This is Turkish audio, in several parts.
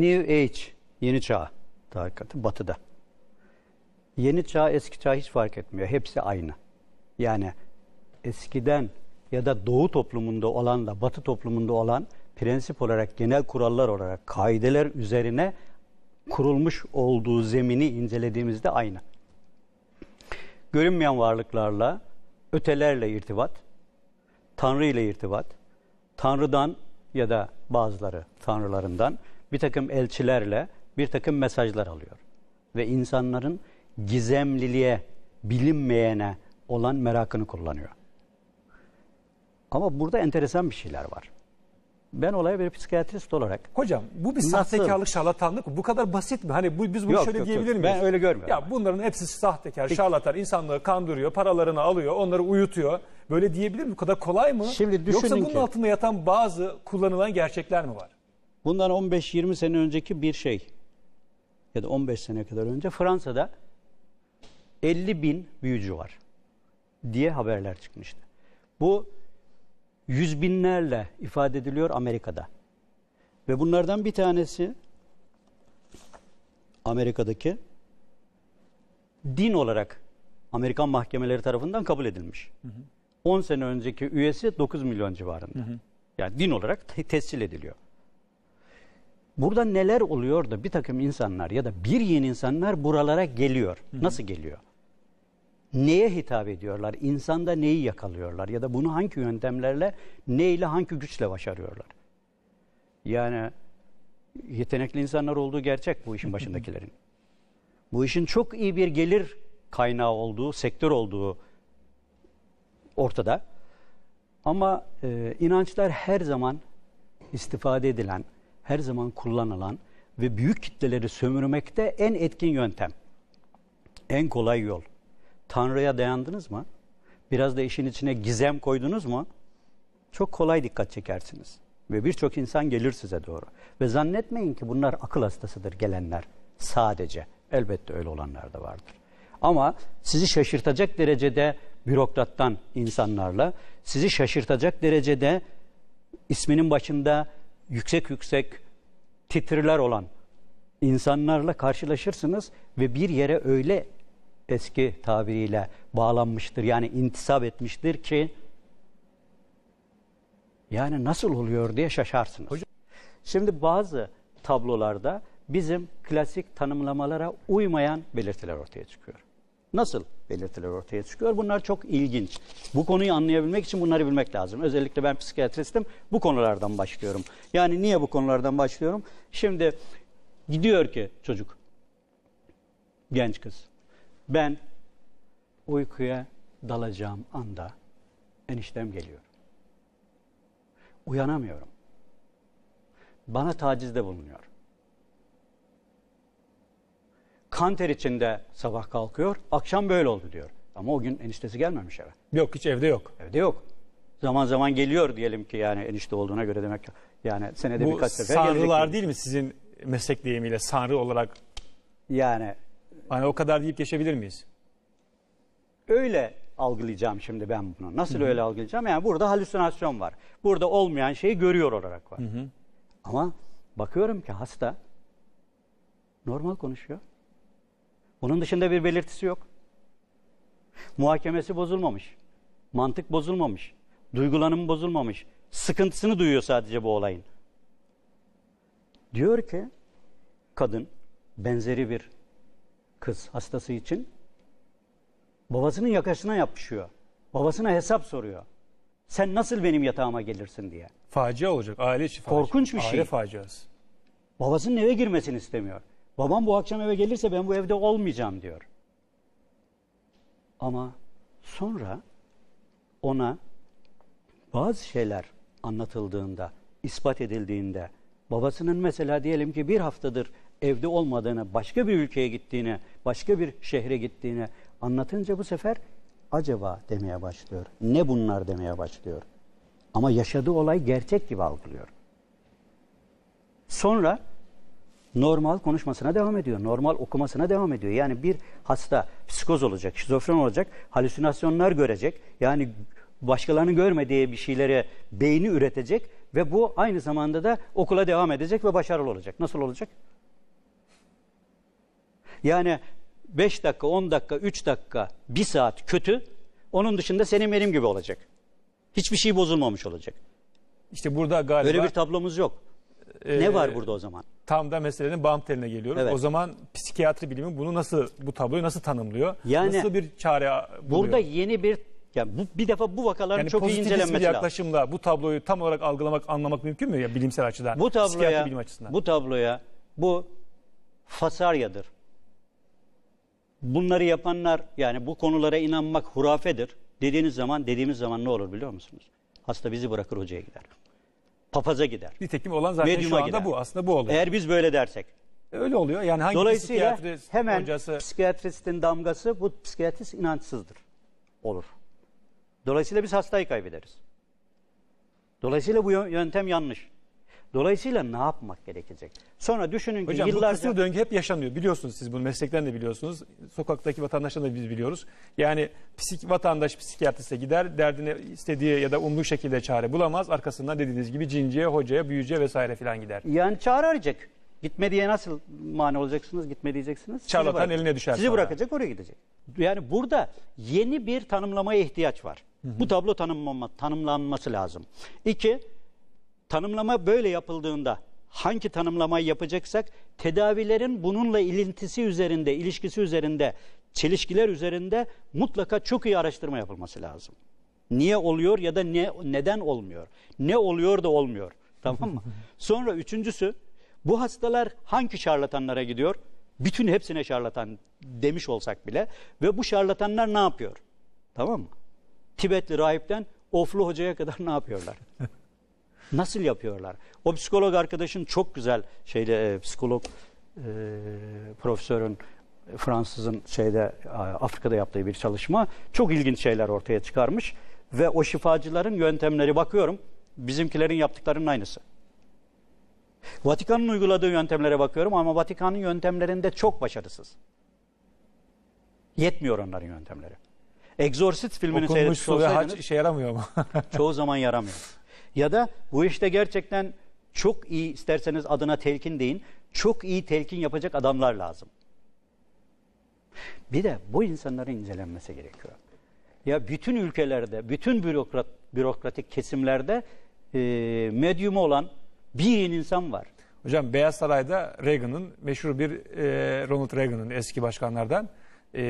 New Age, yeni çağ tarikatı batıda. Yeni çağ, eski çağ hiç fark etmiyor. Hepsi aynı. Yani eskiden ya da doğu toplumunda olanla batı toplumunda olan prensip olarak genel kurallar olarak kaideler üzerine kurulmuş olduğu zemini incelediğimizde aynı. Görünmeyen varlıklarla, ötelerle irtibat, Tanrı ile irtibat, Tanrı'dan ya da bazıları Tanrılarından bir takım elçilerle bir takım mesajlar alıyor. Ve insanların gizemliliğe, bilinmeyene olan merakını kullanıyor. Ama burada enteresan bir şeyler var. Ben olaya bir psikiyatrist olarak Hocam bu bir Nasıl? sahtekarlık, şarlatanlık mı? Bu kadar basit mi? Hani bu, biz bunu Yok, şöyle yok, diyebilir yok. miyiz? Ben öyle görmüyorum. Ya bunların hepsi sahtekar, şarlatan, insanlığı kandırıyor, paralarını alıyor, onları uyutuyor. Böyle diyebilir mi? Bu kadar kolay mı? Şimdi düşünün Yoksa bunun ki- altında yatan bazı kullanılan gerçekler mi var? Bundan 15-20 sene önceki bir şey ya da 15 sene kadar önce Fransa'da 50 bin büyücü var diye haberler çıkmıştı. Bu yüz binlerle ifade ediliyor Amerika'da. Ve bunlardan bir tanesi Amerika'daki din olarak Amerikan mahkemeleri tarafından kabul edilmiş. 10 sene önceki üyesi 9 milyon civarında. Yani din olarak te- tescil ediliyor. Burada neler oluyor da bir takım insanlar ya da bir yeni insanlar buralara geliyor. Nasıl geliyor? Neye hitap ediyorlar? İnsanda neyi yakalıyorlar? Ya da bunu hangi yöntemlerle, neyle, hangi güçle başarıyorlar? Yani yetenekli insanlar olduğu gerçek bu işin başındakilerin. Bu işin çok iyi bir gelir kaynağı olduğu, sektör olduğu ortada. Ama e, inançlar her zaman istifade edilen, her zaman kullanılan ve büyük kitleleri sömürmekte en etkin yöntem. En kolay yol. Tanrı'ya dayandınız mı? Biraz da işin içine gizem koydunuz mu? Çok kolay dikkat çekersiniz. Ve birçok insan gelir size doğru. Ve zannetmeyin ki bunlar akıl hastasıdır gelenler. Sadece. Elbette öyle olanlar da vardır. Ama sizi şaşırtacak derecede bürokrattan insanlarla, sizi şaşırtacak derecede isminin başında yüksek yüksek titriler olan insanlarla karşılaşırsınız ve bir yere öyle eski tabiriyle bağlanmıştır. Yani intisap etmiştir ki yani nasıl oluyor diye şaşarsınız. Şimdi bazı tablolarda bizim klasik tanımlamalara uymayan belirtiler ortaya çıkıyor. Nasıl belirtiler ortaya çıkıyor? Bunlar çok ilginç. Bu konuyu anlayabilmek için bunları bilmek lazım. Özellikle ben psikiyatristim. Bu konulardan başlıyorum. Yani niye bu konulardan başlıyorum? Şimdi gidiyor ki çocuk, genç kız. Ben uykuya dalacağım anda eniştem geliyor. Uyanamıyorum. Bana tacizde bulunuyor. Kanter içinde sabah kalkıyor, akşam böyle oldu diyor. Ama o gün eniştesi gelmemiş eve. Yok hiç evde yok. Evde yok. Zaman zaman geliyor diyelim ki yani enişte olduğuna göre demek ki yani senede Bu birkaç sefer sanrılar gelecek. değil mi sizin meslek deyimiyle sanrı olarak? Yani Hani o kadar deyip geçebilir miyiz? öyle algılayacağım şimdi ben bunu. Nasıl öyle algılayacağım? Yani burada halüsinasyon var. Burada olmayan şeyi görüyor olarak var. Ama bakıyorum ki hasta normal konuşuyor. Bunun dışında bir belirtisi yok. Muhakemesi bozulmamış. Mantık bozulmamış. Duygulanımı bozulmamış. Sıkıntısını duyuyor sadece bu olayın. Diyor ki kadın benzeri bir kız hastası için babasının yakasına yapışıyor. Babasına hesap soruyor. Sen nasıl benim yatağıma gelirsin diye. Facia olacak. Aile içi facia. Korkunç bir şey. Aile faciası. Babasının eve girmesini istemiyor. Babam bu akşam eve gelirse ben bu evde olmayacağım diyor. Ama sonra ona bazı şeyler anlatıldığında, ispat edildiğinde, babasının mesela diyelim ki bir haftadır evde olmadığını, başka bir ülkeye gittiğini, başka bir şehre gittiğini anlatınca bu sefer acaba demeye başlıyor. Ne bunlar demeye başlıyor. Ama yaşadığı olay gerçek gibi algılıyor. Sonra normal konuşmasına devam ediyor. Normal okumasına devam ediyor. Yani bir hasta psikoz olacak, şizofren olacak, halüsinasyonlar görecek. Yani başkalarının görmediği bir şeyleri beyni üretecek Ve bu aynı zamanda da okula devam edecek ve başarılı olacak. Nasıl olacak? Yani 5 dakika, 10 dakika, 3 dakika, 1 saat kötü. Onun dışında senin benim gibi olacak. Hiçbir şey bozulmamış olacak. İşte burada galiba Böyle bir tablomuz yok. E, ne var burada o zaman? Tam da meselenin bam teline geliyoruz. Evet. O zaman psikiyatri bilimi bunu nasıl bu tabloyu nasıl tanımlıyor? Yani nasıl bir çare buluyor? Burada yeni bir ya bu, bir defa bu vakaların yani çok iyi pozitivist bir incelenmesi lazım. yaklaşımla bu tabloyu tam olarak algılamak, anlamak mümkün mü ya bilimsel açıdan? Bu tabloya Psikiyatri bilim açısından. bu tabloya bu fasaryadır. Bunları yapanlar yani bu konulara inanmak hurafedir. Dediğiniz zaman dediğimiz zaman ne olur biliyor musunuz? Hasta bizi bırakır hocaya gider. Papaza gider. Nitekim olan zaten Medyuma şu anda gider. bu. Aslında bu oluyor. Eğer biz böyle dersek. Öyle oluyor. Yani hangi Dolayısıyla psikiyatrist hemen hocası psikiyatristin damgası bu psikiyatrist inançsızdır. Olur. Dolayısıyla biz hastayı kaybederiz. Dolayısıyla bu yö- yöntem yanlış. Dolayısıyla ne yapmak gerekecek? Sonra düşünün ki Hocam bu yıllarca... kısır döngü hep yaşanıyor. Biliyorsunuz siz bunu meslekten de biliyorsunuz. Sokaktaki vatandaştan da biz biliyoruz. Yani psik, vatandaş psikiyatriste gider, derdine istediği ya da umduğu şekilde çare bulamaz. Arkasından dediğiniz gibi cinciye, hocaya, büyücüye vesaire filan gider. Yani çağrı arayacak. Gitme diye nasıl mani olacaksınız, gitme diyeceksiniz. Bırakacak. eline düşer Sizi sonra. bırakacak, oraya gidecek. Yani burada yeni bir tanımlamaya ihtiyaç var. Bu tablo tanımlama, tanımlanması lazım. İki, tanımlama böyle yapıldığında hangi tanımlamayı yapacaksak tedavilerin bununla ilintisi üzerinde, ilişkisi üzerinde, çelişkiler üzerinde mutlaka çok iyi araştırma yapılması lazım. Niye oluyor ya da ne neden olmuyor? Ne oluyor da olmuyor? Tamam mı? Sonra üçüncüsü bu hastalar hangi şarlatanlara gidiyor? Bütün hepsine şarlatan demiş olsak bile ve bu şarlatanlar ne yapıyor? Tamam mı? Tibetli rahipten Oflu hocaya kadar ne yapıyorlar? Nasıl yapıyorlar? O psikolog arkadaşın çok güzel şeyde e, psikolog e, profesörün e, Fransızın şeyde Afrika'da yaptığı bir çalışma çok ilginç şeyler ortaya çıkarmış ve o şifacıların yöntemleri bakıyorum bizimkilerin yaptıklarının aynısı. Vatikan'ın uyguladığı yöntemlere bakıyorum ama Vatikan'ın yöntemlerinde çok başarısız. Yetmiyor onların yöntemleri. Exorcist filmini Okunmuş seyretmiş su ve haç olsaydınız işe yaramıyor mu? çoğu zaman yaramıyor. Ya da bu işte gerçekten çok iyi isterseniz adına telkin deyin. Çok iyi telkin yapacak adamlar lazım. Bir de bu insanların incelenmesi gerekiyor. Ya bütün ülkelerde, bütün bürokrat, bürokratik kesimlerde e, medyumu olan bir insan var. Hocam Beyaz Saray'da Reagan'ın meşhur bir e, Ronald Reagan'ın eski başkanlardan e,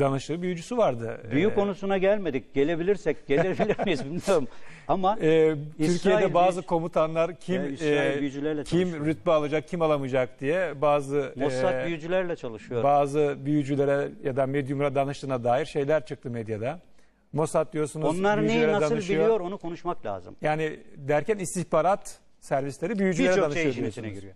danışığı büyücüsü vardı. Büyü E, konusuna gelmedik. Gelebilirsek, gelebilir miyiz bilmiyorum. Ama e, İsrail Türkiye'de bazı büyücü- komutanlar kim e, kim çalışıyor. rütbe alacak, kim alamayacak diye bazı Mossad e, büyücülerle çalışıyor. bazı büyücülere ya da medyumlara danıştığına dair şeyler çıktı medyada. Mossad diyorsunuz Onlar neyi nasıl danışıyor. biliyor onu konuşmak lazım. Yani derken istihbarat servisleri büyücülere Birçok danışıyor şey işin diyorsunuz. içine giriyor.